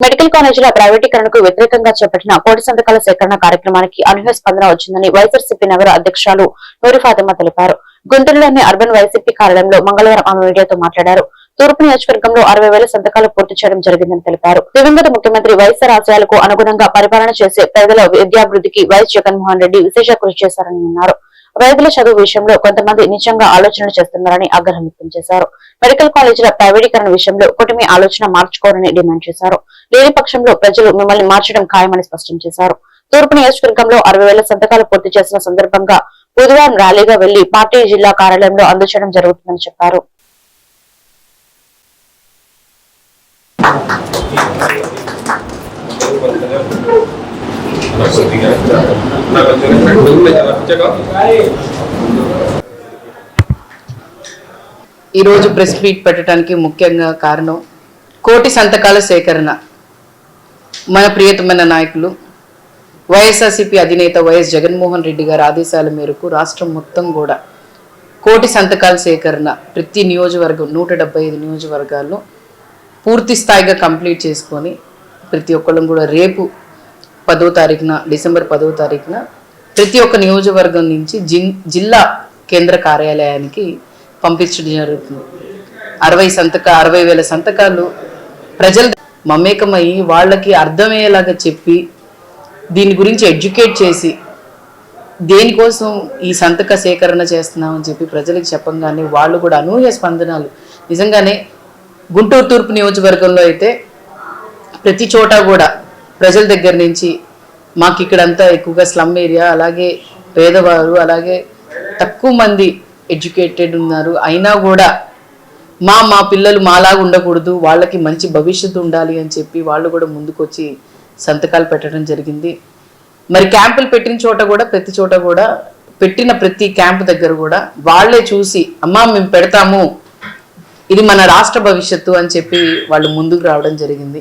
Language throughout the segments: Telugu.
మెడికల్ కాలేజీల ప్రైవేటీకరణకు వ్యతిరేకంగా చేపట్టిన కోటి సంతకాల సేకరణ కార్యక్రమానికి అనూహ్య స్పందన వచ్చిందని వైఎస్ఆర్సీపీ నగర అధ్యక్షురాలు నూరి ఫాతిమా తెలిపారు. గుంటూరులోని అర్బన్ వైసీపీ కార్యాలయంలో మంగళవారం ఆమె మీడియాతో మాట్లాడారు. తూర్పు నియోజకవర్గంలో అరవై వేల సంతకాలు పూర్తి చేయడం జరిగిందని తెలిపారు. దివంగత ముఖ్యమంత్రి వైఎస్ఆర్ ఆశయాలకు అనుగుణంగా పరిపాలన చేసే పేదల విద్యాభివృద్ధికి వైఎస్ జగన్మోహన్ రెడ్డి విశేష కృషి చేశారని అన్నారు. రైతుల చదువు విషయంలో కొంతమంది నిజంగా ఆలోచనలు చేస్తున్నారని ఆగ్రహం వ్యక్తం చేశారు. మెడికల్ కాలేజీల ప్రైవేటీకరణ విషయంలో కుటుంబ ఆలోచన మార్చుకోవాలని డిమాండ్ చేశారు. లేని పక్షంలో ప్రజలు మిమ్మల్ని మార్చడం ఖాయమని స్పష్టం చేశారు. తూర్పు నియోజకవర్గంలో అరవై వేల సంతకాలు పూర్తి చేసిన సందర్భంగా బుధవారం ర్యాలీగా వెళ్ళి పార్టీ జిల్లా కార్యాలయంలో అందచేయడం జరుగుతుందని చెప్పారు. ఈరోజు ప్రెస్ మీట్ పెట్టడానికి ముఖ్యంగా కారణం కోటి సంతకాల సేకరణ. మన ప్రియతమైన నాయకులు వైఎస్ఆర్సీపీ అధినేత వైఎస్ జగన్మోహన్ రెడ్డి గారి ఆదేశాల మేరకు రాష్ట్రం మొత్తం కూడా కోటి సంతకాల సేకరణ ప్రతి నియోజకవర్గం నూట డెబ్బై ఐదు నియోజకవర్గాల్లో పూర్తి స్థాయిగా కంప్లీట్ చేసుకొని ప్రతి ఒక్కళ్ళం కూడా రేపు పదో తారీఖున డిసెంబర్ పదో తారీఖున ప్రతి ఒక్క నియోజకవర్గం నుంచి జిన్ జిల్లా కేంద్ర కార్యాలయానికి పంపించడం జరుగుతుంది. అరవై సంతక అరవై వేల సంతకాలు ప్రజలు మమేకమయ్యి వాళ్ళకి అర్థమయ్యేలాగా చెప్పి దీని గురించి ఎడ్యుకేట్ చేసి దేనికోసం ఈ సంతక సేకరణ చేస్తున్నామని చెప్పి ప్రజలకు చెప్పంగానే వాళ్ళు కూడా అనూహ్య స్పందనలు. నిజంగానే గుంటూరు తూర్పు నియోజకవర్గంలో అయితే ప్రతి చోట కూడా ప్రజల దగ్గర నుంచి మాకు ఇక్కడంతా ఎక్కువగా స్లమ్ ఏరియా అలాగే పేదవారు అలాగే తక్కువ మంది ఎడ్యుకేటెడ్ ఉన్నారు. అయినా కూడా మా మా పిల్లలు మాలాగా ఉండకూడదు వాళ్ళకి మంచి భవిష్యత్తు ఉండాలి అని చెప్పి వాళ్ళు కూడా ముందుకొచ్చి సంతకాలు పెట్టడం జరిగింది. మరి క్యాంపులు పెట్టిన చోట కూడా ప్రతి చోట కూడా పెట్టిన ప్రతి క్యాంపు దగ్గర కూడా వాళ్ళే చూసి అమ్మా మేము పెడతాము. ఇది మన రాష్ట్ర భవిష్యత్తు అని చెప్పి వాళ్ళు ముందుకు రావడం జరిగింది.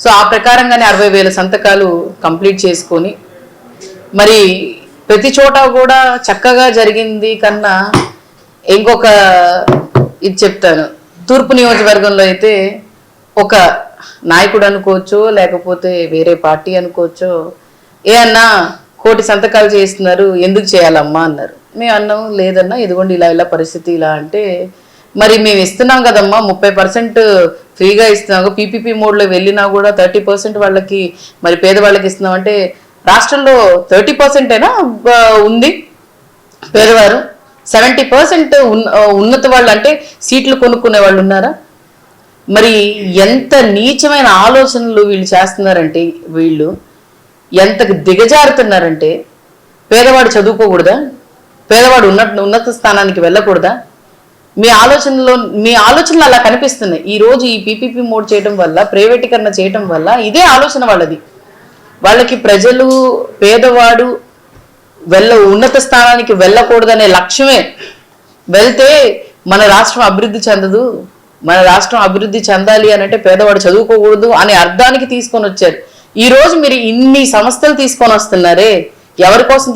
సో ఆ ప్రకారంగానే అరవై వేల సంతకాలు కంప్లీట్ చేసుకొని మరి ప్రతి చోట కూడా చక్కగా జరిగింది కన్నా ఇంకొక ఇది చెప్తాను. తూర్పు నియోజకవర్గంలో అయితే ఒక నాయకుడు అనుకోవచ్చు లేకపోతే వేరే పార్టీ అనుకోవచ్చు ఏ అన్నా కోటి సంతకాలు చేస్తున్నారు ఎందుకు చేయాలమ్మా? అన్నారు. మేము అన్నాం లేదన్నా ఇదిగోండి ఇలా ఇలా పరిస్థితి ఇలా అంటే మరి మేము ఇస్తున్నాం కదమ్మా ముప్పై పర్సెంట్ ఫ్రీగా ఇస్తున్నాం. పీపీపీ మోడ్లో వెళ్ళినా కూడా థర్టీ పర్సెంట్ వాళ్ళకి మరి పేదవాళ్ళకి ఇస్తున్నాం. అంటే రాష్ట్రంలో థర్టీ పర్సెంటేనా? ఉంది. పేదవారు సెవెంటీ పర్సెంట్ ఉన్నత వాళ్ళు అంటే సీట్లు కొనుక్కునే వాళ్ళు ఉన్నారా? మరి ఎంత నీచమైన ఆలోచనలు వీళ్ళు చేస్తున్నారంటే వీళ్ళు ఎంత దిగజారుతున్నారంటే పేదవాడు చదువుకోకూడదా? పేదవాడు ఉన్న ఉన్నత స్థానానికి వెళ్ళకూడదా? మీ ఆలోచనలో మీ ఆలోచనలు అలా కనిపిస్తున్నాయి. ఈ రోజు ఈ పీపీపీ మోడ్ చేయడం వల్ల ప్రైవేటీకరణ చేయడం వల్ల ఇదే ఆలోచన వాళ్ళది. వాళ్ళకి ప్రజలు పేదవాడు వెళ్ళ ఉన్నత స్థానానికి వెళ్ళకూడదనే లక్ష్యమే. వెళ్తే మన రాష్ట్రం అభివృద్ధి చెందదు. మన రాష్ట్రం అభివృద్ధి చెందాలి అని అంటే పేదవాడు చదువుకోకూడదు అనే అర్థానికి తీసుకొని వచ్చారు. ఈ రోజు మీరు ఇన్ని సంస్థలు తీసుకొని వస్తున్నారే ఎవరి కోసం